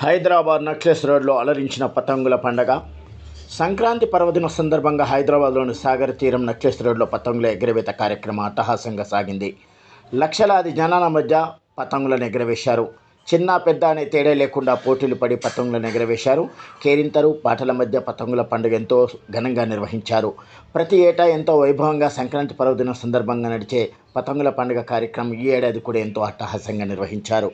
Hyderabad necklace రోడ్లో అలరించిన పతంగుల పండగ. సంక్రాంతి పర్వదిన సందర్భంగా హైదరాబాద్లోని సాగర్ తీరం నక్లెస్ రోడ్లో పతంగుల ఎగరవేత కార్యక్రమం అట్టహాసంగా సాగింది. లక్షలాది జనాల మధ్య పతంగులను ఎగరవేశారు. చిన్న పెద్ద అనే తేడా లేకుండా పోటీలు పడి పతంగులను ఎగరవేశారు. కేరింతరు పాటల మధ్య పతంగుల పండుగ ఎంతో ఘనంగా నిర్వహించారు. ప్రతి ఏటా ఎంతో వైభవంగా సంక్రాంతి పర్వదినం సందర్భంగా నడిచే పతంగుల పండుగ కార్యక్రమం ఈ ఏడాది కూడా ఎంతో అట్టహాసంగా నిర్వహించారు.